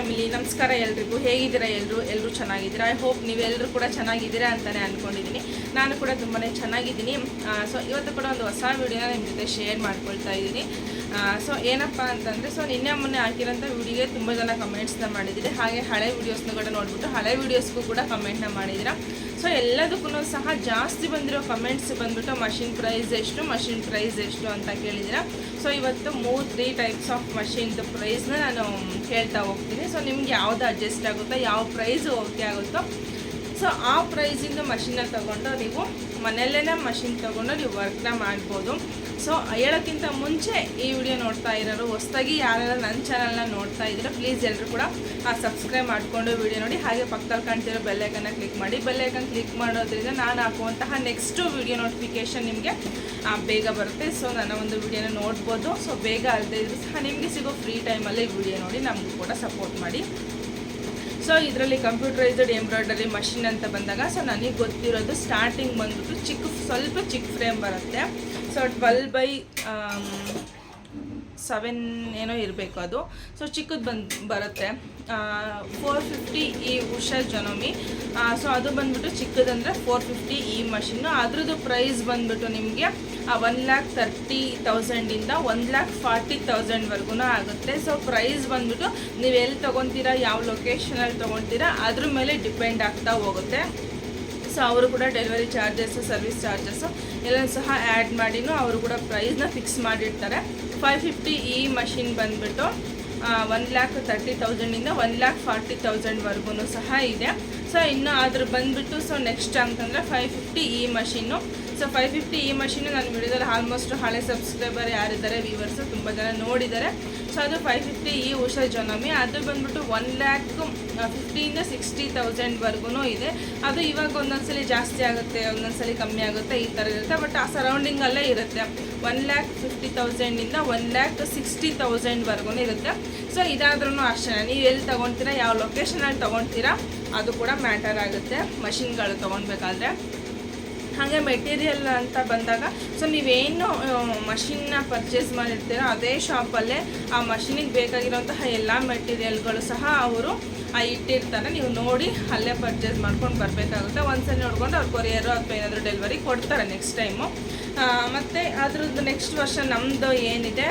Family, ನಮಸ್ಕಾರ ಎಲ್ರಿಗೂ, ಹೇಗಿದ್ದೀರಾ ಎಲ್ಲರೂ ಎಲ್ಲರೂ ಚೆನ್ನಾಗಿದ್ದೀರಾ? ಐ ಹೋಪ್ ನೀವೆಲ್ಲರೂ ಕೂಡ ಚೆನ್ನಾಗಿದ್ದೀರಾ ಅಂತಲೇ ಅಂದ್ಕೊಂಡಿದ್ದೀನಿ ನಾನು ಕೂಡ ತುಂಬಾ ಚೆನ್ನಾಗಿದ್ದೀನಿ. ಸೊ ಇವತ್ತು ಕೂಡ ಒಂದು ಹೊಸ ವಿಡಿಯೋನ ನಿಮ್ಮ ಜೊತೆ ಶೇರ್ ಮಾಡ್ಕೊಳ್ತಾ ಇದ್ದೀನಿ. ಸೊ ಏನಪ್ಪ ಅಂತಂದರೆ ಸೊ ನಿನ್ನೆ ಮೊನ್ನೆ ಹಾಕಿರೋಂಥ ವಿಡಿಯೋಗೆ ತುಂಬ ಜನ ಕಮೆಂಟ್ಸ್ನ ಮಾಡಿದ್ದೀರಿ ಹಾಗೆ ಹಳೆ ವಿಡಿಯೋಸ್ನ ಕೂಡ ನೋಡಿಬಿಟ್ಟು ಹಳೆ ವಿಡಿಯೋಸ್ಗೂ ಕೂಡ ಕಮೆಂಟ್ನ ಮಾಡಿದ್ದೀರಾ. ಸೊ ಎಲ್ಲದಕ್ಕೂ ಸಹ ಜಾಸ್ತಿ ಬಂದಿರೋ ಕಮೆಂಟ್ಸ್ ಬಂದ್ಬಿಟ್ಟು ಮಷಿನ್ ಪ್ರೈಸ್ ಎಷ್ಟು ಮಷಿನ್ ಪ್ರೈಸ್ ಎಷ್ಟು ಅಂತ ಕೇಳಿದ್ದೀರಾ. ಸೊ ಇವತ್ತು ಮೂರು ತ್ರೀ ಟೈಪ್ಸ್ ಆಫ್ ಮಷಿನ್ದು ಪ್ರೈಸ್ನ ನಾನು ಹೇಳ್ತಾ ಹೋಗ್ತೀನಿ. ಸೊ ನಿಮ್ಗೆ ಯಾವ್ದು ಅಡ್ಜಸ್ಟ್ ಆಗುತ್ತೋ, ಯಾವ ಪ್ರೈಸ್ ಓಕೆ ಆಗುತ್ತೋ ಸೊ ಆ ಪ್ರೈಸಿಂದ ಮಷಿನ್ನ ತೊಗೊಂಡು ನೀವು ಮನೆಯಲ್ಲೇ ಮಷಿನ್ ತೊಗೊಂಡು ನೀವು ವರ್ಕ್ನ ಮಾಡ್ಬೋದು. ಸೊ ಹೇಳೋಕ್ಕಿಂತ ಮುಂಚೆ ಈ ವಿಡಿಯೋ ನೋಡ್ತಾ ಇರೋರು, ಹೊಸದಾಗಿ ಯಾರೆಲ್ಲ ನನ್ನ ಚಾನಲ್ನ ನೋಡ್ತಾ ಇದ್ದೀರೋ ಪ್ಲೀಸ್ ಎಲ್ಲರೂ ಕೂಡ ಆ ಸಬ್ಸ್ಕ್ರೈಬ್ ಮಾಡಿಕೊಂಡು ವಿಡಿಯೋ ನೋಡಿ. ಹಾಗೆ ಪಕ್ಕದಲ್ಲಿ ಕಾಣ್ತಿರೋ ಬೆಲ್ಲೈಕನ್ನ ಕ್ಲಿಕ್ ಮಾಡಿ. ಬೆಲ್ಲೈಕನ್ ಕ್ಲಿಕ್ ಮಾಡೋದ್ರಿಂದ ನಾನು ಹಾಕುವಂತಹ ನೆಕ್ಸ್ಟು ವಿಡಿಯೋ ನೋಟಿಫಿಕೇಷನ್ ನಿಮಗೆ ಬೇಗ ಬರುತ್ತೆ. ಸೊ ನನ್ನ ಒಂದು ವಿಡಿಯೋನ ನೋಡ್ಬೋದು. ಸೊ ಬೇಗ ಅಲ್ಲದೆ ಇದ್ರೂ ಸಹ ನಿಮಗೆ ಸಿಗೋ ಫ್ರೀ ಟೈಮಲ್ಲಿ ವಿಡಿಯೋ ನೋಡಿ, ನಮಗೂ ಕೂಡ ಸಪೋರ್ಟ್ ಮಾಡಿ. ಸೊ ಇದರಲ್ಲಿ ಕಂಪ್ಯೂಟರೈಸ್ಡ್ ಎಂಬ್ರಾಯ್ಡರಿ ಮಷಿನ್ ಅಂತ ಬಂದಾಗ ಸೊ ನನಗೆ ಗೊತ್ತಿರೋದು ಸ್ಟಾರ್ಟಿಂಗ್ ಬಂದ್ಬಿಟ್ಟು ಚಿಕ್ಕ, ಸ್ವಲ್ಪ ಚಿಕ್ಕ ಫ್ರೇಮ್ ಬರುತ್ತೆ. ಸೊ ಟ್ವೆಲ್ ಬೈ ಸೆವೆನ್ ಏನೋ ಇರಬೇಕು ಅದು. ಸೊ ಚಿಕ್ಕದು ಬಂದು, ಬರುತ್ತೆ. ಫೋರ್ ಫಿಫ್ಟಿ ಈ ಉಷಾ ಜನೋಮಿ. ಸೊ ಅದು ಬಂದುಬಿಟ್ಟು ಚಿಕ್ಕದಂದರೆ ಫೋರ್ ಫಿಫ್ಟಿ ಈ ಮಷಿನ್ನು ಅದ್ರದ್ದು ಪ್ರೈಸ್ ಬಂದುಬಿಟ್ಟು ನಿಮಗೆ ಒನ್ ಲ್ಯಾಕ್ ತರ್ಟಿ ತೌಸಂಡಿಂದ ಒನ್ ಲ್ಯಾಕ್ ಫಾರ್ಟಿ ತೌಸಂಡ್ವರೆಗೂ ಆಗುತ್ತೆ. ಸೊ ಪ್ರೈಸ್ ಬಂದುಬಿಟ್ಟು ನೀವು ಎಲ್ಲಿ ತೊಗೊತೀರಾ, ಯಾವ ಲೊಕೇಶನಲ್ಲಿ ತೊಗೊತೀರಾ, ಅದ್ರ ಮೇಲೆ ಡಿಪೆಂಡ್ ಆಗ್ತಾ ಹೋಗುತ್ತೆ. ಸೊ ಅವರು ಕೂಡ ಡೆಲಿವರಿ ಚಾರ್ಜಸ್ ಸರ್ವಿಸ್ ಚಾರ್ಜಸ್ ಎಲ್ಲ ಸಹ ಆ್ಯಡ್ ಮಾಡಿನೂ ಅವರು ಕೂಡ ಪ್ರೈಸ್ನ ಫಿಕ್ಸ್ ಮಾಡಿರ್ತಾರೆ. ಫೈವ್ ಫಿಫ್ಟಿ ಈ ಮಷಿನ್ ಬಂದುಬಿಟ್ಟು ಒನ್ ಲ್ಯಾಕ್ ತರ್ಟಿ ತೌಸಂಡಿಂದ ಒನ್ ಲ್ಯಾಕ್ ಫಾರ್ಟಿ ತೌಸಂಡ್ವರೆಗೂ ಸಹ ಇದೆ. ಸೊ ಇನ್ನು ಅದ್ರ ಬಂದುಬಿಟ್ಟು ಸೊ ನೆಕ್ಸ್ಟ್ ಅಂತಂದರೆ five fifty E machine so five fifty E machine ನಾನು ವಿಡಿಯೋದಲ್ಲಿ ಆಲ್ಮೋಸ್ಟ್ ಹಳೆ ಸಬ್ಸ್ಕ್ರೈಬರ್ ಯಾರಿದ್ದಾರೆ ವ್ಯೂವರ್ಸು ತುಂಬ ಜನ ನೋಡಿದ್ದಾರೆ. ಸೊ ಅದು ಫೈವ್ ಫಿಫ್ಟಿ ಈ ಉಷಾ ಜೊನಮಿ ಅದು ಬಂದ್ಬಿಟ್ಟು ಒನ್ ಲ್ಯಾಕ್ ಫಿಫ್ಟಿಯಿಂದ ಸಿಕ್ಸ್ಟಿ ತೌಸಂಡ್ವರೆಗೂ ಇದೆ. ಅದು ಇವಾಗ ಒಂದೊಂದ್ಸಲಿ ಜಾಸ್ತಿ ಆಗುತ್ತೆ, ಒಂದೊಂದ್ಸಲಿ ಕಮ್ಮಿ ಆಗುತ್ತೆ, ಈ ಥರ ಇರುತ್ತೆ. ಬಟ್ ಆ ಸರೌಂಡಿಂಗಲ್ಲೇ ಇರುತ್ತೆ. ಒನ್ ಲ್ಯಾಕ್ ಫಿಫ್ಟಿ ತೌಸಂಡಿಂದ ಒನ್ ಲ್ಯಾಕ್ ಸಿಕ್ಸ್ಟಿ ತೌಸಂಡ್ವರೆಗೂ ಇರುತ್ತೆ. ಸೊ ಇದಾದ್ರೂ ಅಷ್ಟೇ. ನೀವು ಎಲ್ಲಿ ತೊಗೊತೀರಾ ಯಾವ ಲೊಕೇಶನಲ್ಲಿ ತೊಗೊತೀರಾ ಅದು ಕೂಡ ಮ್ಯಾಟರ್ ಆಗುತ್ತೆ. ಮಷಿನ್ಗಳು ತೊಗೊಳ್ಬೇಕಾದ್ರೆ. ಹಾಗೆ ಮೆಟೀರಿಯಲ್ ಅಂತ ಬಂದಾಗ ಸೊ ನೀವೇನು ಮಷಿನ್ನ ಪರ್ಚೇಸ್ ಮಾಡಿರ್ತೀರೋ, ಅದೇ ಶಾಪಲ್ಲೇ ಆ ಮಷಿನಿಗೆ ಬೇಕಾಗಿರೋಂತಹ ಎಲ್ಲ ಮೆಟೀರಿಯಲ್ಗಳು ಸಹ ಅವರು ಇಟ್ಟಿರ್ತಾರೆ. ನೀವು ನೋಡಿ, ಅಲ್ಲೇ ಪರ್ಚೇಸ್ ಮಾಡ್ಕೊಂಡು ಬರಬೇಕಾಗುತ್ತೆ. ಒಂದ್ಸಲ ನೋಡ್ಕೊಂಡು ಅವ್ರು ಕೊರಿಯರು ಅಥವಾ ಏನಾದರೂ ಡೆಲಿವರಿ ಕೊಡ್ತಾರೆ ನೆಕ್ಸ್ಟ್ ಟೈಮು ಮತ್ತು ಅದ್ರದ್ದು ನೆಕ್ಸ್ಟ್ ವರ್ಷ ನಮ್ಮದು ಏನಿದೆ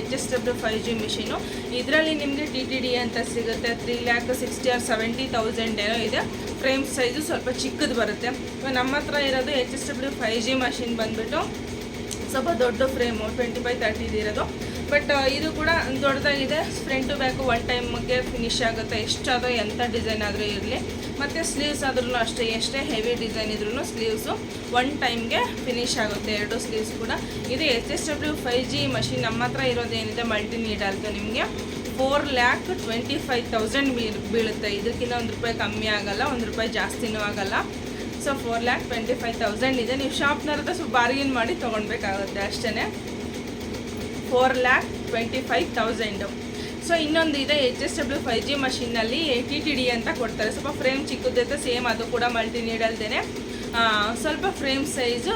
H S W five G machine ಇದರಲ್ಲಿ ನಿಮಗೆ ಟಿ ಟಿ ಡಿ ಅಂತ ಸಿಗುತ್ತೆ three lakh sixty or seventy thousand ಏನೋ ಇದೆ. ಫ್ರೇಮ್ ಸೈಜು ಸ್ವಲ್ಪ ಚಿಕ್ಕದು ಬರುತ್ತೆ. ನಮ್ಮ ಹತ್ರ ಇರೋದು H S W five G machine ಬಂದುಬಿಟ್ಟು, ಸ್ವಲ್ಪ ದೊಡ್ಡ ಫ್ರೇಮು ಟ್ವೆಂಟಿ ಫೈವ್ ತರ್ಟಿದು ಇರೋದು. ಬಟ್ ಇದು ಕೂಡ ದೊಡ್ಡದಾಗಿದೆ. ಫ್ರಂಟ್ ಟು ಬ್ಯಾಕು ಒನ್ ಟೈಮ್ಗೆ ಫಿನಿಶ್ ಆಗುತ್ತೆ. ಎಷ್ಟಾದರೂ ಎಂಥ ಡಿಸೈನ್ ಆದರೂ ಇರಲಿ. ಮತ್ತು ಸ್ಲೀವ್ಸ್ ಆದ್ರೂ ಅಷ್ಟೇ. ಎಷ್ಟೇ ಹೆವಿ ಡಿಸೈನ್ ಇದ್ರೂ ಸ್ಲೀವ್ಸು ಒನ್ ಟೈಮ್ಗೆ ಫಿನಿಶ್ ಆಗುತ್ತೆ. ಎರಡು ಸ್ಲೀವ್ಸ್ ಕೂಡ. ಇದು S S W five G machine ನಮ್ಮ ಹತ್ರ ಇರೋದೇನಿದೆ ಮಲ್ಟಿ ನೀಡಲ್ದು ನಿಮಗೆ four lakh twenty five thousand ಬೀಳುತ್ತೆ. ಇದಕ್ಕಿಂತ ಒಂದು ರೂಪಾಯಿ ಕಮ್ಮಿ ಆಗಲ್ಲ, ಒಂದು ರೂಪಾಯಿ ಜಾಸ್ತಿನೂ ಆಗಲ್ಲ. So four lakh twenty five thousand ಇದೆ. ನೀವು ಶಾಪ್ನವ್ರ ಸ್ವಲ್ಪ ಬಾರ್ಗಿನ್ ಮಾಡಿ ತೊಗೊಳ್ಬೇಕಾಗುತ್ತೆ ಅಷ್ಟೇ four lakh twenty five thousand so ಇನ್ನೊಂದು ಇದೆ H S W five G ಮಷಿನ್ನಲ್ಲಿ T T D ಅಂತ ಕೊಡ್ತಾರೆ. ಸ್ವಲ್ಪ ಫ್ರೇಮ್ ಚಿಕ್ಕದೈತೆ ಸೇಮ್ ಅದು ಕೂಡ ಮಲ್ಟಿ ನೀಡಲ್ದೇ ಸ್ವಲ್ಪ ಫ್ರೇಮ್ ಸೈಜು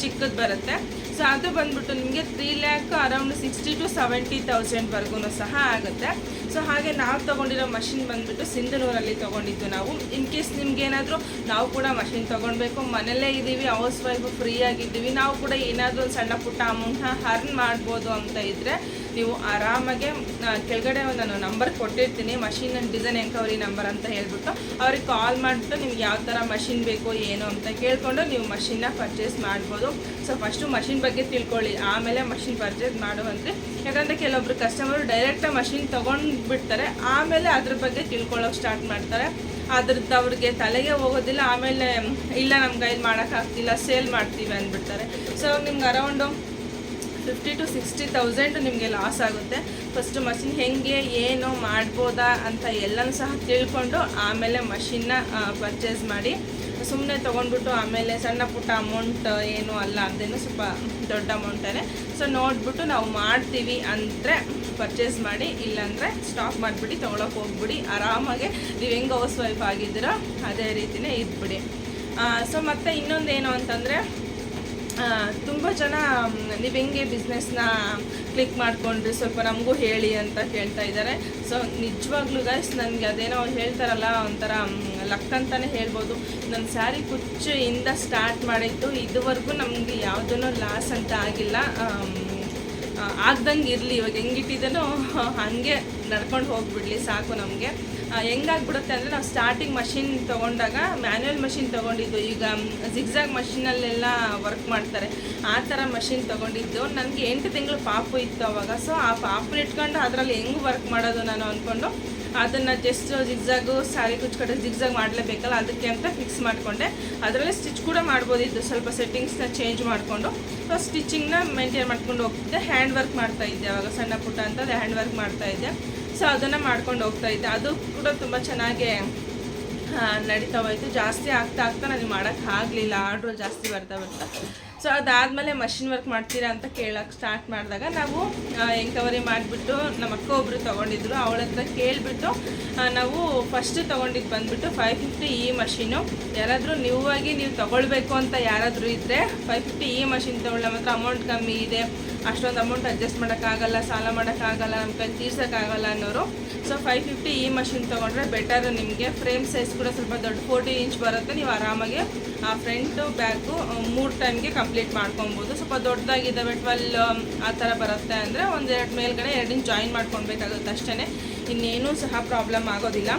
ಚಿಕ್ಕದು ಬರುತ್ತೆ. ಸೊ ಅದು ಬಂದ್ಬಿಟ್ಟು ನಿಮಗೆ three lakh around sixty to seventy ತೌಸಂಡ್ವರೆಗೂ ಸಹ ಆಗುತ್ತೆ. ಸೊ ಹಾಗೆ ನಾವು ತೊಗೊಂಡಿರೋ ಮಷಿನ್ ಬಂದ್ಬಿಟ್ಟು ಸಿಂಧನೂರಲ್ಲಿ ತೊಗೊಂಡಿದ್ದು ನಾವು. ಇನ್ ಕೇಸ್ ನಿಮಗೇನಾದರೂ ನಾವು ಕೂಡ ಮಷಿನ್ ತೊಗೊಳ್ಬೇಕು ಮನೆಯಲ್ಲೇ ಇದ್ದೀವಿ ಹೌಸ್ ವೈಫ್ ಫ್ರೀ ಆಗಿದ್ದೀವಿ, ನಾವು ಕೂಡ ಏನಾದರೂ ಸಣ್ಣ ಪುಟ್ಟ ಅಮೌಂಟ್ನ ಅರ್ನ್ ಮಾಡ್ಬೋದು ಅಂತ ಇದ್ದರೆ ನೀವು ಆರಾಮಾಗೆ ಕೆಳಗಡೆ ಒಂದು ನಾನು ನಂಬರ್ ಕೊಟ್ಟಿರ್ತೀನಿ ಮಷಿನ್ ಡಿಸೈನ್ ಎಂಕವರಿ ನಂಬರ್ ಅಂತ ಹೇಳ್ಬಿಟ್ಟು ಅವ್ರಿಗೆ ಕಾಲ್ ಮಾಡಿಬಿಟ್ಟು ನಿಮ್ಗೆ ಯಾವ ಥರ ಮಷಿನ್ ಬೇಕು, ಏನು ಅಂತ ಕೇಳಿಕೊಂಡು ನೀವು ಮಷಿನ್ನ ಪರ್ಚೇಸ್ ಮಾಡ್ಬೋದು. ಸೊ ಫಸ್ಟು ಮಷಿನ್ ಬಗ್ಗೆ ತಿಳ್ಕೊಳ್ಳಿ. ಆಮೇಲೆ ಮಷಿನ್ ಪರ್ಚೇಸ್ ಮಾಡುವಂತೆ ಯಾಕಂದರೆ ಕೆಲವೊಬ್ರು ಕಸ್ಟಮರು ಡೈರೆಕ್ಟಾಗಿ ಮಷಿನ್ ತೊಗೊಂಡ್ಬಿಡ್ತಾರೆ. ಆಮೇಲೆ ಅದ್ರ ಬಗ್ಗೆ ತಿಳ್ಕೊಳ್ಳೋಕೆ ಸ್ಟಾರ್ಟ್ ಮಾಡ್ತಾರೆ. ಅದ್ರದ್ದು ಅವ್ರಿಗೆ ತಲೆಗೆ ಹೋಗೋದಿಲ್ಲ, ಆಮೇಲೆ, ಇಲ್ಲ ನಮ್ಮ ಕೈಲಿ ಮಾಡೋಕ್ಕಾಗ್ತಿಲ್ಲ ಸೇಲ್ ಮಾಡ್ತೀವಿ ಅಂದ್ಬಿಡ್ತಾರೆ. ಸೊ ನಿಮ್ಗೆ around fifty to sixty thousand ನಿಮಗೆ ಲಾಸ್ ಆಗುತ್ತೆ. ಫಸ್ಟ್ ಮಷಿನ್ ಹೆಂಗೆ, ಏನು ಮಾಡ್ಬೋದಾ ಅಂತ ಎಲ್ಲನೂ ಸಹ ತಿಳ್ಕೊಂಡು ಆಮೇಲೆ ಮಷಿನ್ನ ಪರ್ಚೇಸ್ ಮಾಡಿ ಸುಮ್ಮನೆ ತೊಗೊಂಡ್ಬಿಟ್ಟು ಆಮೇಲೆ ಸಣ್ಣ ಪುಟ್ಟ ಅಮೌಂಟ್ ಏನು ಅಲ್ಲ ಅದೇನು ಸ್ವಲ್ಪ ದೊಡ್ಡ ಅಮೌಂಟೇ ಸೊ ನೋಡಿಬಿಟ್ಟು ನಾವು ಮಾಡ್ತೀವಿ ಅಂದರೆ ಪರ್ಚೇಸ್ ಮಾಡಿ, ಇಲ್ಲಾಂದರೆ ಸ್ಟಾಕ್ ಮಾಡಿಬಿಡಿ ತೊಗೊಳಕ್ಕೆ ಹೋಗ್ಬಿಡಿ, ಆರಾಮಾಗೆ ನೀವು ಹೆಂಗೆ ಹೌಸ್ ವೈಫ್ ಆಗಿದ್ದೀರೋ ಅದೇ ರೀತಿಯೇ ಇದ್ಬಿಡಿ. ಸೊ ಮತ್ತು ಇನ್ನೊಂದು ಏನು ಅಂತಂದರೆ ತುಂಬ ಜನ ನೀವು ಹೆಂಗೆ ಬಿಸ್ನೆಸ್ನ ಕ್ಲಿಕ್ ಮಾಡಿಕೊಂಡ್ರಿ, ಸ್ವಲ್ಪ ನಮಗೂ ಹೇಳಿ ಅಂತ ಕೇಳ್ತಾ ಇದ್ದಾರೆ ಸೊ ನಿಜವಾಗ್ಲೂ ಗೈಸ್ ನನಗೆ ಅದೇನೋ ಹೇಳ್ತಾರಲ್ಲ, ಒಂಥರ ಲಕ್ ಅಂತಲೇ ಹೇಳ್ಬೋದು. ನನ್ನ ಸ್ಯಾರಿ ಕುಚ್ಚಿಂದ ಸ್ಟಾರ್ಟ್ ಮಾಡಿದ್ದು ಇದುವರೆಗೂ ನಮಗೆ ಯಾವುದೂ ಲಾಸ್ ಅಂತ ಆಗಿಲ್ಲ. ಆಗ್ದಂಗೆ ಇರಲಿ, ಇವಾಗ ಹೆಂಗಿಟ್ಟಿದ್ದೇನೋ ಹಾಗೆ ನಡ್ಕೊಂಡು ಹೋಗ್ಬಿಡ್ಲಿ, ಸಾಕು ನಮಗೆ. ಹೆಂಗಾಗ್ಬಿಡುತ್ತೆ ಅಂದರೆ ನಾವು ಸ್ಟಾರ್ಟಿಂಗ್ ಮಷಿನ್ ತೊಗೊಂಡಾಗ ಮ್ಯಾನ್ಯಲ್ ಮಷಿನ್ ತೊಗೊಂಡಿದ್ದು, ಈಗ ಜಿಗ್ಜಾಗ್ ಮಷಿನಲ್ಲೆಲ್ಲ ವರ್ಕ್ ಮಾಡ್ತಾರೆ. ಆ ಥರ ಮಷಿನ್ ತೊಗೊಂಡಿದ್ದು. ನನಗೆ ಎಂಟು ತಿಂಗಳು ಪಾಪು ಇತ್ತು ಅವಾಗ. ಸೊ ಆ ಪಾಪು ಇಟ್ಕೊಂಡು ಅದರಲ್ಲಿ ಹೆಂಗೆ ವರ್ಕ್ ಮಾಡೋದು ನಾನು ಅಂದ್ಕೊಂಡು ಅದನ್ನು ಜಸ್ಟ್ ಜಿಗ್ಜಾಗು ಸಾರಿ ಕುಚ್ಕಟ್ಟೆ ಜಿಗ್ಜಾಗ್ ಮಾಡಲೇಬೇಕಲ್ಲ ಅದಕ್ಕೆ ಅಂತ ಫಿಕ್ಸ್ ಮಾಡಿಕೊಂಡೆ. ಅದರಲ್ಲೇ ಸ್ಟಿಚ್ ಕೂಡ ಮಾಡ್ಬೋದಿತ್ತು ಸ್ವಲ್ಪ ಸೆಟ್ಟಿಂಗ್ಸ್ನ ಚೇಂಜ್ ಮಾಡಿಕೊಂಡು. ಸೊ ಸ್ಟಿಚಿಂಗ್ನ ಮೇಂಟೈನ್ ಮಾಡ್ಕೊಂಡು ಹೋಗ್ತಿದ್ದೆ. ಹ್ಯಾಂಡ್ ವರ್ಕ್ ಮಾಡ್ತಾ ಇದ್ದೆ ಅವಾಗ. ಸಣ್ಣ ಪುಟ್ಟ ಅಂತ ಹ್ಯಾಂಡ್ ವರ್ಕ್ ಮಾಡ್ತಾ ಇದ್ದೆ. ಸೊ ಅದನ್ನು ಮಾಡ್ಕೊಂಡು ಹೋಗ್ತಾ ಇದ್ದೆ. ಅದು ಕೂಡ ತುಂಬ ಚೆನ್ನಾಗಿ ನಡೀತಾ ಹೋಯಿತು. ಜಾಸ್ತಿ ಆಗ್ತಾ ಆಗ್ತಾ ನನಗೆ ಮಾಡೋಕ್ಕಾಗಲಿಲ್ಲ ಆರ್ಡ್ರು ಜಾಸ್ತಿ ಬರ್ತಾ ಬರ್ತಾ. ಸೊ ಅದಾದಮೇಲೆ ಮಷಿನ್ ವರ್ಕ್ ಮಾಡ್ತೀರಾ ಅಂತ ಕೇಳೋಕ್ಕೆ ಸ್ಟಾರ್ಟ್ ಮಾಡಿದಾಗ ನಾವು ಎಂಕವರಿ ಮಾಡಿಬಿಟ್ಟು ನಮ್ಮ ಅಕ್ಕ ಒಬ್ಬರು ತೊಗೊಂಡಿದ್ರು. ಅವಳ ಹತ್ರ ಕೇಳಿಬಿಟ್ಟು ನಾವು ಫಸ್ಟ್ ತೊಗೊಂಡಿದ್ದು ಬಂದುಬಿಟ್ಟು ಫೈವ್ ಫಿಫ್ಟಿ ಇ ಮಷೀನು ಯಾರಾದರೂ ಆಗಿ ನೀವು ತೊಗೊಳ್ಬೇಕು ಅಂತ ಯಾರಾದರೂ ಇದ್ದರೆ ಫೈವ್ ಫಿಫ್ಟಿ ಈ ಮಷಿನ್ ನಮ್ಮ ಮಾತ್ರ ಅಮೌಂಟ್ ಕಮ್ಮಿ ಇದೆ. ಅಷ್ಟೊಂದು ಅಮೌಂಟ್ ಅಡ್ಜಸ್ಟ್ ಮಾಡೋಕ್ಕಾಗಲ್ಲ ಸಾಲ ಮಾಡೋಕ್ಕಾಗಲ್ಲ ನಮ್ಮ ಕೈ ತೀರ್ಸೋಕ್ಕಾಗಲ್ಲ ಅನ್ನೋರು. So five fifty E machine ತೊಗೊಂಡ್ರೆ ಬೆಟರ್ ನಿಮಗೆ. ಫ್ರೇಮ್ ಸೈಜ್ ಕೂಡ ಸ್ವಲ್ಪ ದೊಡ್ಡ ಫೋರ್ಟಿ ಇಂಚ್ ಬರುತ್ತೆ. ನೀವು ಆರಾಮಾಗಿ ಆ ಫ್ರಂಟು ಬ್ಯಾಗು ಮೂರು ಟೈಮ್ಗೆ ಕಂಪ್ಲೀಟ್ ಮಾಡ್ಕೊಬೋದು. ಸ್ವಲ್ಪ ದೊಡ್ಡದಾಗಿದ್ದಾವೆ ಟ್ವೆಲ್ ಆ ಥರ ಬರುತ್ತೆ ಅಂದರೆ ಒಂದು ಎರಡು ಮೇಲ್ಗಡೆ ಎರಡನ್ನು ಜಾಯಿನ್ ಮಾಡ್ಕೊಳ್ಬೇಕಾಗುತ್ತೆ ಅಷ್ಟೇ ಇನ್ನೇನೂ ಸಹ ಪ್ರಾಬ್ಲಮ್ ಆಗೋದಿಲ್ಲ.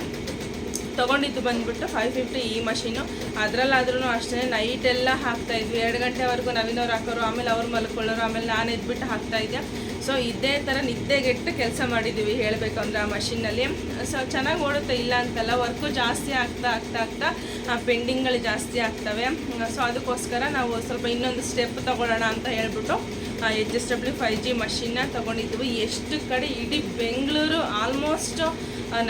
ತೊಗೊಂಡಿದ್ದು ಬಂದ್ಬಿಟ್ಟು ಫೈವ್ ಫಿಫ್ಟಿ ಈ ಮಷೀನು ಅದರಲ್ಲಾದ್ರೂ ಅಷ್ಟೇ ನೈಟೆಲ್ಲ ಹಾಕ್ತಾಯಿದ್ವಿ ಎರಡು ಗಂಟೆವರೆಗೂ ನವೀನವ್ರು ಹಾಕೋರು, ಆಮೇಲೆ ಅವ್ರು ಮಲ್ಕೊಳ್ಳೋರು, ಆಮೇಲೆ ನಾನು ಎದ್ಬಿಟ್ಟು ಹಾಕ್ತಾ ಇದ್ದೆ. ಸೊ ಇದೇ ಥರ ನಿದ್ದೆಗೆಟ್ಟು ಕೆಲಸ ಮಾಡಿದ್ದೀವಿ ಹೇಳಬೇಕು ಅಂದರೆ ಆ ಮಷಿನ್ನಲ್ಲಿ ಸೊ ಚೆನ್ನಾಗಿ ಓಡುತ್ತೆ, ಇಲ್ಲ ಅಂತಲ್ಲ ವರ್ಕು ಜಾಸ್ತಿ ಆಗ್ತಾ ಆಗ್ತಾ ಆಗ್ತಾ ಪೆಂಡಿಂಗ್ಗಳು ಜಾಸ್ತಿ ಆಗ್ತವೆ. ಸೊ ಅದಕ್ಕೋಸ್ಕರ ನಾವು ಸ್ವಲ್ಪ ಇನ್ನೊಂದು ಸ್ಟೆಪ್ ತೊಗೊಳ್ಳೋಣ ಅಂತ ಹೇಳ್ಬಿಟ್ಟು H S W five G ಮಷಿನ್ನ ತೊಗೊಂಡಿದ್ವಿ ಎಷ್ಟು ಕಡೆ ಇಡೀ ಬೆಂಗಳೂರು ಆಲ್ಮೋಸ್ಟ್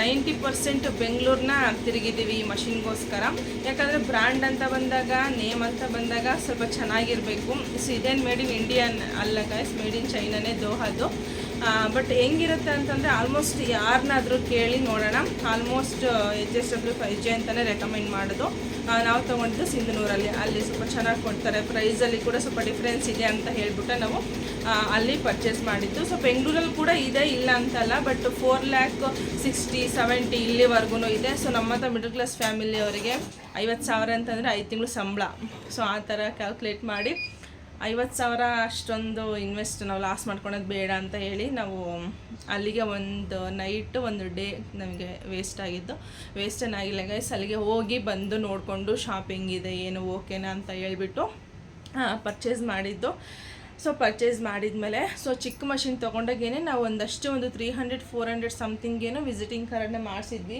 ನೈಂಟಿ ಪರ್ಸೆಂಟ್ ಬೆಂಗಳೂರನ್ನ ತಿರುಗಿದ್ದೀವಿ ಈ ಮಷಿನ್ಗೋಸ್ಕರ. ಯಾಕಂದರೆ ಬ್ರ್ಯಾಂಡ್ ಅಂತ ಬಂದಾಗ, ನೇಮ್ ಅಂತ ಬಂದಾಗ ಸ್ವಲ್ಪ ಚೆನ್ನಾಗಿರಬೇಕು. ಸೊ ಇದೇನು ಮೇಡ್ ಇನ್ ಇಂಡಿಯನ್ ಅಲ್ಲ ಗೈಸ್ ಮೇಡ್ ಇನ್ ಚೈನಾನೇ ದೋಹದ್ದು ಬಟ್ ಹೆಂಗಿರುತ್ತೆ ಅಂತಂದರೆ ಆಲ್ಮೋಸ್ಟ್ ಯಾರನ್ನಾದರೂ ಕೇಳಿ ನೋಡೋಣ. Almost H S W five G ಅಂತಲೇ ರೆಕಮೆಂಡ್ ಮಾಡೋದು. ನಾವು ತೊಗೊಂಡಿದ್ದು ಸಿಂಧನೂರಲ್ಲಿ. ಅಲ್ಲಿ ಸ್ವಲ್ಪ ಚೆನ್ನಾಗಿ ಕೊಡ್ತಾರೆ. ಪ್ರೈಸಲ್ಲಿ ಕೂಡ ಸ್ವಲ್ಪ ಡಿಫ್ರೆನ್ಸ್ ಇದೆ ಅಂತ ಹೇಳ್ಬಿಟ್ಟು ನಾವು ಅಲ್ಲಿ ಪರ್ಚೇಸ್ ಮಾಡಿದ್ದು. ಸೊ ಬೆಂಗಳೂರಲ್ಲಿ ಕೂಡ ಇದೆ, ಇಲ್ಲ ಅಂತಲ್ಲ but four lakh sixty seventy ಇಲ್ಲಿವರೆಗೂ ಇದೆ. ಸೊ ನಮ್ಮಂಥ ಮಿಡಲ್ ಕ್ಲಾಸ್ ಫ್ಯಾಮಿಲಿಯವರಿಗೆ ಐವತ್ತು ಸಾವಿರ ಅಂತಂದರೆ ಐದು ತಿಂಗಳು ಸಂಬಳ. ಸೊ ಆ ಥರ ಕ್ಯಾಲ್ಕುಲೇಟ್ ಮಾಡಿ ಐವತ್ತು ಸಾವಿರ ಅಷ್ಟೊಂದು ಇನ್ವೆಸ್ಟ್ ನಾವು ಲಾಸ್ ಮಾಡ್ಕೊಳೋದು ಬೇಡ ಅಂತ ಹೇಳಿ ನಾವು ಅಲ್ಲಿಗೆ ಒಂದು ನೈಟ್ ಒಂದು ಡೇ ನಮಗೆ ವೇಸ್ಟ್ ಆಗಿದ್ದು. ವೇಸ್ಟ್ ಏನಾಗಿಲ್ಲ ಗೈಸ್ ಅಲ್ಲಿಗೆ ಹೋಗಿ ಬಂದು ನೋಡಿಕೊಂಡು ಶಾಪಿಂಗ್ ಇದೆ, ಏನು ಓಕೆನಾ ಅಂತ ಹೇಳಿಬಿಟ್ಟು ಪರ್ಚೇಸ್ ಮಾಡಿದ್ದು. ಸೊ ಪರ್ಚೇಸ್ ಮಾಡಿದ್ಮೇಲೆ ಸೊ ಚಿಕ್ಕ ಮಷಿನ್ ತೊಗೊಂಡಾಗೇನೆ ನಾವು ಒಂದಷ್ಟು ಒಂದು ತ್ರೀ ಹಂಡ್ರೆಡ್ ಫೋರ್ ಹಂಡ್ರೆಡ್ ಸಮಥಿಂಗೇನೋ ವಿಸಿಟಿಂಗ್ ಕಾರ್ಡ್ನ ಮಾಡಿಸಿದ್ವಿ.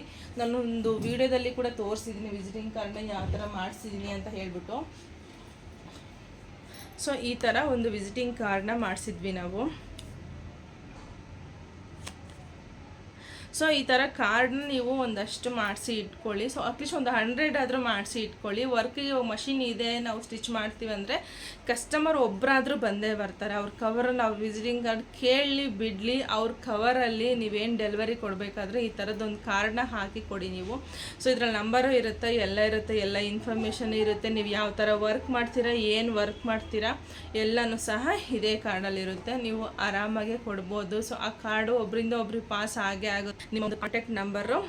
ಒಂದು ವೀಡಿಯೋದಲ್ಲಿ ಕೂಡ ತೋರಿಸಿದ್ದೀನಿ ವಿಸಿಟಿಂಗ್ ಕಾರ್ಡ್ನ ಯಾವ ಥರ ಮಾಡಿಸಿದ್ದೀನಿ ಅಂತ ಹೇಳ್ಬಿಟ್ಟು. ಸೊ ಈ ಥರ ಒಂದು ವಿಸಿಟಿಂಗ್ ಕಾರ್ಡ್ನ ಮಾಡಿಸಿದ್ವಿ ನಾವು. ಸೊ ಈ ಥರ ಕಾರ್ಡ್ನ ನೀವು ಒಂದಷ್ಟು ಮಾಡಿಸಿ ಇಟ್ಕೊಳ್ಳಿ. ಸೊ ಅಟ್ಲೀಸ್ಟ್ ಒಂದು ಹಂಡ್ರೆಡ್ ಆದರೂ ಮಾಡಿಸಿ ಇಟ್ಕೊಳ್ಳಿ. ವರ್ಕಿಗೆ ಮಷಿನ್ ಇದೆ, ನಾವು ಸ್ಟಿಚ್ ಮಾಡ್ತೀವಿ ಅಂದರೆ ಕಸ್ಟಮರ್ ಒಬ್ಬರಾದರೂ ಬಂದೇ ಬರ್ತಾರೆ. ಅವ್ರ ಕವರ್ ನಾವು ವಿಸಿಟಿಂಗ್ ಕಾರ್ಡ್ ಕೇಳಲಿ ಬಿಡಲಿ, ಅವ್ರ ಕವರಲ್ಲಿ ನೀವೇನು ಡೆಲಿವರಿ ಕೊಡಬೇಕಾದ್ರೆ ಈ ಥರದ್ದೊಂದು ಕಾರ್ಡ್ನ ಹಾಕಿ ಕೊಡಿ ನೀವು. ಸೊ ಇದ್ರಲ್ಲಿ ನಂಬರು ಇರುತ್ತೆ, ಎಲ್ಲ ಇರುತ್ತೆ, ಎಲ್ಲ ಇನ್ಫಾರ್ಮೇಷನ್ ಇರುತ್ತೆ. ನೀವು ಯಾವ ಥರ ವರ್ಕ್ ಮಾಡ್ತೀರಾ, ಏನು ವರ್ಕ್ ಮಾಡ್ತೀರಾ, ಎಲ್ಲನೂ ಸಹ ಇದೇ ಕಾರ್ಡಲ್ಲಿರುತ್ತೆ ನೀವು ಆರಾಮಾಗೆ ಕೊಡ್ಬೋದು. ಸೊ ಆ ಕಾರ್ಡು ಒಬ್ಬರಿಂದ ಒಬ್ರಿಗೆ ಪಾಸ್ ಆಗೇ ಆಗುತ್ತೆ. ನಿಮ್ಮೊಂದು ಕಾಂಟ್ಯಾಕ್ಟ್ ನಂಬರು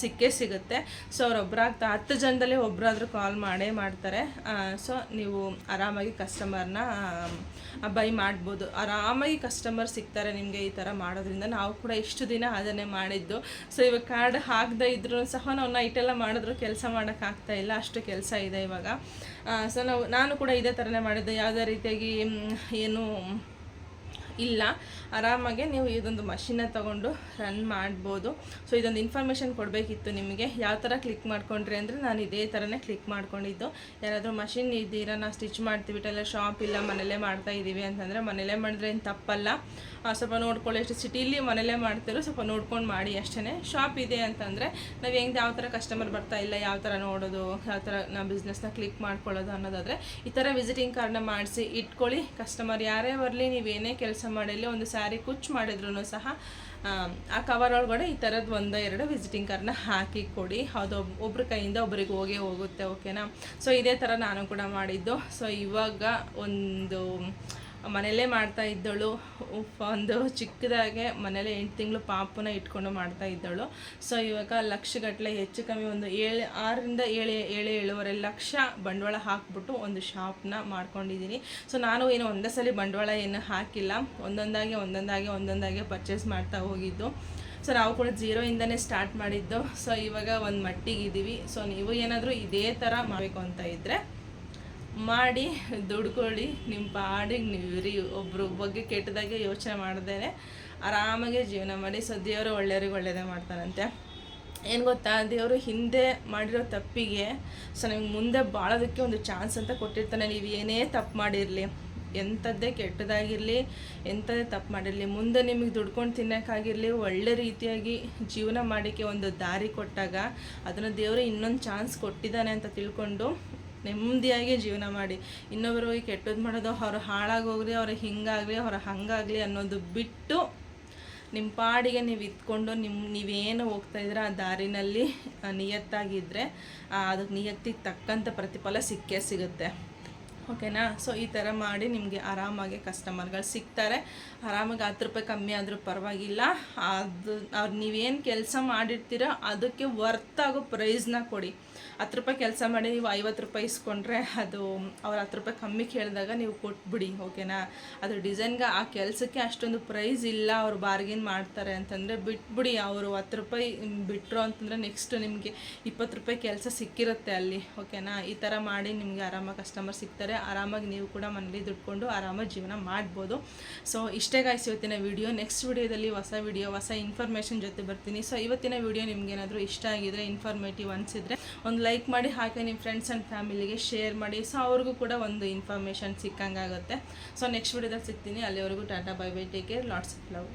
ಸಿಕ್ಕೇ ಸಿಗುತ್ತೆ. ಸೊ ಅವ್ರೊಬ್ಬರಾಗ್ತಾ ಹತ್ತು ಜನದಲ್ಲಿ ಒಬ್ಬರಾದರೂ ಕಾಲ್ ಮಾಡೇ ಮಾಡ್ತಾರೆ. ಸೊ ನೀವು ಆರಾಮಾಗಿ ಕಸ್ಟಮರ್ನ ಬೈ ಮಾಡ್ಬೋದು. ಆರಾಮಾಗಿ ಕಸ್ಟಮರ್ ಸಿಗ್ತಾರೆ ನಿಮಗೆ ಈ ಥರ ಮಾಡೋದ್ರಿಂದ. ನಾವು ಕೂಡ ಇಷ್ಟು ದಿನ ಅದನ್ನೇ ಮಾಡಿದ್ದು. ಸೊ ಇವಾಗ ಕಾರ್ಡ್ ಹಾಕದೇ ಇದ್ರೂ ಸಹ ನಾವು ನೈಟೆಲ್ಲ ಮಾಡಿದ್ರು ಕೆಲಸ ಮಾಡೋಕ್ಕಾಗ್ತಾ ಇಲ್ಲ. ಅಷ್ಟು ಕೆಲಸ ಇದೆ ಇವಾಗ. ಸೊ ನಾವು, ನಾನು ಕೂಡ ಇದೇ ಥರನೇ ಮಾಡಿದ್ದೆ. ಯಾವುದೇ ರೀತಿಯಾಗಿ ಏನು ಇಲ್ಲ. ಆರಾಮಾಗೆ ನೀವು ಇದೊಂದು ಮಷಿನ ತಗೊಂಡು ರನ್ ಮಾಡ್ಬೋದು. ಸೊ ಇದೊಂದು ಇನ್ಫಾರ್ಮೇಷನ್ ಕೊಡಬೇಕಿತ್ತು ನಿಮಗೆ. ಯಾವ ಥರ ಕ್ಲಿಕ್ ಮಾಡ್ಕೊಂಡ್ರಿ ಅಂದರೆ ನಾನು ಇದೇ ಥರನೇ ಕ್ಲಿಕ್ ಮಾಡ್ಕೊಂಡಿದ್ದು. ಯಾರಾದರೂ ಮಷಿನ್ ಇದ್ದೀರಾ ನಾವು ಸ್ಟಿಚ್ ಮಾಡ್ತೀವಿ ಟೈಲರ್ ಶಾಪ್ ಇಲ್ಲ, ಮನೇಲೇ ಮಾಡ್ತಾ ಇದ್ದೀವಿ ಅಂತಂದರೆ ಮನೇಲೇ ಮಾಡಿದ್ರೆ ಏನು ತಪ್ಪಲ್ಲ. ಸ್ವಲ್ಪ ನೋಡ್ಕೊಳ್ಳಿ, ಎಷ್ಟು ಸಿಟಿಲಿ ಮನೇಲೇ ಮಾಡ್ತಿರೋ ಸ್ವಲ್ಪ ನೋಡ್ಕೊಂಡು ಮಾಡಿ ಅಷ್ಟೇ ಶಾಪ್ ಇದೆ ಅಂತಂದರೆ ನಾವು ಹೆಂಗೆ ಯಾವ ಥರ ಕಸ್ಟಮರ್ ಬರ್ತಾ ಇಲ್ಲ, ಯಾವ ಥರ ನೋಡೋದು, ಯಾವ ಥರ ನಾವು ಬಿಸ್ನೆಸ್ನ ಕ್ಲಿಕ್ ಮಾಡ್ಕೊಳ್ಳೋದು ಅನ್ನೋದಾದರೆ ಈ ಥರ ವಿಸಿಟಿಂಗ್ ಕಾರ್ಡ್ನ ಮಾಡಿಸಿ ಇಟ್ಕೊಳ್ಳಿ. ಕಸ್ಟಮರ್ ಯಾರೇ ಬರಲಿ, ನೀವು ಏನೇ ಕೆಲಸ ಕೆಲಸ ಮಾಡಿಲ್ಲ ಒಂದು ಸ್ಯಾರಿ ಕುಚ್ಚು ಮಾಡಿದ್ರು ಸಹ ಆ, ಕವರ್ ಒಳಗಡೆ ಈ ಥರದ್ದು ಒಂದು ಎರಡು ವಿಸಿಟಿಂಗ್ ಕಾರ್ಡ್ನ ಹಾಕಿ ಕೊಡಿ. ಅದು ಒಬ್ರ ಕೈಯಿಂದ ಒಬ್ರಿಗೆ ಹೋಗೇ ಹೋಗುತ್ತೆ ಓಕೆನಾ ಸೊ ಇದೇ ಥರ ನಾನು ಕೂಡ ಮಾಡಿದ್ದು. ಸೊ ಇವಾಗ ಒಂದು ಮನೇಲೇ ಮಾಡ್ತಾ ಇದ್ದಳು. ಒಂದು ಚಿಕ್ಕದಾಗೆ ಮನೇಲೆ ಎಂಟು ತಿಂಗಳು ಪಾಪನ ಇಟ್ಕೊಂಡು ಮಾಡ್ತಾ ಇದ್ದಳು. ಸೊ ಇವಾಗ ಲಕ್ಷಗಟ್ಟಲೆ ಹೆಚ್ಚು ಕಮ್ಮಿ ಒಂದು ಏಳು, ಆರರಿಂದ ಏಳು ಏಳು, ಏಳುವರೆ ಲಕ್ಷ ಬಂಡವಾಳ ಹಾಕ್ಬಿಟ್ಟು ಒಂದು ಶಾಪ್ನ ಮಾಡ್ಕೊಂಡಿದ್ದೀನಿ. ಸೊ ನಾನು ಏನು ಒಂದೇ ಸಲ ಬಂಡವಾಳ ಏನು ಹಾಕಿಲ್ಲ. ಒಂದೊಂದಾಗಿ ಒಂದೊಂದಾಗಿ ಒಂದೊಂದಾಗಿ ಪರ್ಚೇಸ್ ಮಾಡ್ತಾ ಹೋಗಿದ್ದು. ಸೊ ನಾವು ಕೂಡ ಜೀರೋಯಿಂದನೇ ಸ್ಟಾರ್ಟ್ ಮಾಡಿದ್ದು. ಸೊ ಇವಾಗ ಒಂದು ಮಟ್ಟಿಗೆ ಇದ್ದೀವಿ ಸೊ ನೀವು ಏನಾದರೂ ಇದೇ ಥರ ಮಾಡಬೇಕು ಅಂತ ಇದ್ದರೆ ಮಾಡಿ ದುಡ್ಕೊಳ್ಳಿ ನಿಮ್ಮ ಪಾಡಿಗೆ ನೀವು ಇರಿ ಒಬ್ಬರು ಬಗ್ಗೆ ಕೆಟ್ಟದಾಗೆ ಯೋಚನೆ ಮಾಡ್ದೇನೆ, ಆರಾಮಾಗಿ ಜೀವನ ಮಾಡಿ, ಸೊ ದೇವರು ಒಳ್ಳೆಯವ್ರಿಗೆ ಒಳ್ಳೆಯದೇ ಮಾಡ್ತಾರಂತೆ. ಏನು ಗೊತ್ತಾ, ದೇವರು ಹಿಂದೆ ಮಾಡಿರೋ ತಪ್ಪಿಗೆ, ಸೊ ನಿಮ್ಗೆ ಮುಂದೆ ಬಾಳೋದಕ್ಕೆ ಒಂದು ಚಾನ್ಸ್ ಅಂತ ಕೊಟ್ಟಿರ್ತಾನೆ. ನೀವು ಏನೇ ತಪ್ಪು ಮಾಡಿರಲಿ, ಎಂಥದ್ದೇ ಕೆಟ್ಟದಾಗಿರಲಿ, ಎಂಥದ್ದೇ ತಪ್ಪು ಮಾಡಿರಲಿ, ಮುಂದೆ ನಿಮಗೆ ದುಡ್ಕೊಂಡು ತಿನ್ನೋಕ್ಕಾಗಿರಲಿ, ಒಳ್ಳೆ ರೀತಿಯಾಗಿ ಜೀವನ ಮಾಡೋಕ್ಕೆ ಒಂದು ದಾರಿ ಕೊಟ್ಟಾಗ, ಅದನ್ನು ದೇವರು ಇನ್ನೊಂದು ಚಾನ್ಸ್ ಕೊಟ್ಟಿದ್ದಾನೆ ಅಂತ ತಿಳ್ಕೊಂಡು ನೆಮ್ಮದಿಯಾಗಿ ಜೀವನ ಮಾಡಿ. ಇನ್ನೊಬ್ಬರಿಗೆ ಕೆಟ್ಟದ್ದು ಮಾಡೋದು, ಅವ್ರು ಹಾಳಾಗೋಗ್ಲಿ ಅವ್ರಿಗೆ ಹಿಂಗಾಗಲಿ, ಅವ್ರ ಹಂಗಾಗಲಿ ಅನ್ನೋದು ಬಿಟ್ಟು ನಿಮ್ಮ ಪಾಡಿಗೆ ನೀವು ಇದ್ಕೊಂಡು ನಿಮ್ಮ ನೀವೇನು ಹೋಗ್ತಾ ಇದ್ರೆ ಆ ದಾರಿನಲ್ಲಿ ನಿಯತ್ತಾಗಿದ್ದರೆ ಅದಕ್ಕೆ ನಿಯತ್ತಿಗೆ ತಕ್ಕಂಥ ಪ್ರತಿಫಲ ಸಿಕ್ಕೇ ಸಿಗುತ್ತೆ. ಓಕೆನಾ ಸೊ ಈ ಥರ ಮಾಡಿ ನಿಮಗೆ ಆರಾಮಾಗಿ ಕಸ್ಟಮರ್ಗಳು ಸಿಗ್ತಾರೆ. ಆರಾಮಾಗಿ ಹತ್ತು ರೂಪಾಯಿ ಕಮ್ಮಿ ಆದರೂ ಪರವಾಗಿಲ್ಲ. ಅದು, ಅವ್ರು ನೀವೇನು ಕೆಲಸ ಮಾಡಿರ್ತೀರೋ ಅದಕ್ಕೆ ವರ್ತ್ ಆಗೋ ಪ್ರೈಸ್ನ ಕೊಡಿ. ಹತ್ತು ರೂಪಾಯಿ ಕೆಲಸ ಮಾಡಿ ನೀವು ಐವತ್ತು ರೂಪಾಯಿ ಇಸ್ಕೊಂಡ್ರೆ ಅದು ಅವ್ರು ಹತ್ತು ರೂಪಾಯಿ ಕಮ್ಮಿ ಕೇಳಿದಾಗ ನೀವು ಕೊಟ್ಬಿಡಿ ಓಕೆನಾ ಅದು ಡಿಸೈನ್ಗೆ ಆ ಕೆಲಸಕ್ಕೆ ಅಷ್ಟೊಂದು ಪ್ರೈಸ್ ಇಲ್ಲ, ಅವ್ರು ಬಾರ್ಗಿನ್ ಮಾಡ್ತಾರೆ ಅಂತಂದರೆ ಬಿಟ್ಬಿಡಿ. ಅವರು ಹತ್ತು ರೂಪಾಯಿ ಬಿಟ್ಟರು ಅಂತಂದರೆ ನೆಕ್ಸ್ಟ್ ನಿಮಗೆ ಇಪ್ಪತ್ತು ರೂಪಾಯಿ ಕೆಲಸ ಸಿಕ್ಕಿರುತ್ತೆ ಅಲ್ಲಿ ಓಕೆನಾ ಈ ಥರ ಮಾಡಿ ನಿಮಗೆ ಆರಾಮಾಗಿ ಕಸ್ಟಮರ್ ಸಿಗ್ತಾರೆ. ಆರಾಮಾಗಿ ನೀವು ಕೂಡ ಮನೇಲಿ ದುಡ್ಕೊಂಡು ಆರಾಮಾಗಿ ಜೀವನ ಮಾಡ್ಬೋದು. ಸೊ ಇಷ್ಟೇ ಗಾಯ್ಸ್ ಇವತ್ತಿನ ವಿಡಿಯೋ ನೆಕ್ಸ್ಟ್ ವಿಡಿಯೋದಲ್ಲಿ ಹೊಸ ವಿಡಿಯೋ ಹೊಸ ಇನ್ಫಾರ್ಮೇಷನ್ ಜೊತೆ ಬರ್ತೀನಿ. ಸೊ ಇವತ್ತಿನ ವಿಡಿಯೋ ನಿಮ್ಗೇನಾದರೂ ಇಷ್ಟ ಆಗಿದ್ರೆ ಇನ್ಫಾರ್ಮೇಟಿವ್ ಅನಿಸಿದ್ರೆ ಒಂದು ಲೈಕ್ ಮಾಡಿ, ಹಾಗೆ ನಿಮ್ಮ ಫ್ರೆಂಡ್ಸ್ ಆ್ಯಂಡ್ ಫ್ಯಾಮಿಲಿಗೆ ಶೇರ್ ಮಾಡಿ. ಸೊ ಅವ್ರಿಗೂ ಕೂಡ ಒಂದು ಇನ್ಫಾರ್ಮೇಷನ್ ಸಿಕ್ಕಂಗಾಗುತ್ತೆ. ಸೊ ನೆಕ್ಸ್ಟ್ ವಿಡಿಯೋದಲ್ಲಿ ಸಿಗ್ತೀನಿ. ಅಲ್ಲಿವರೆಗೂ tata bye bye take care lots of love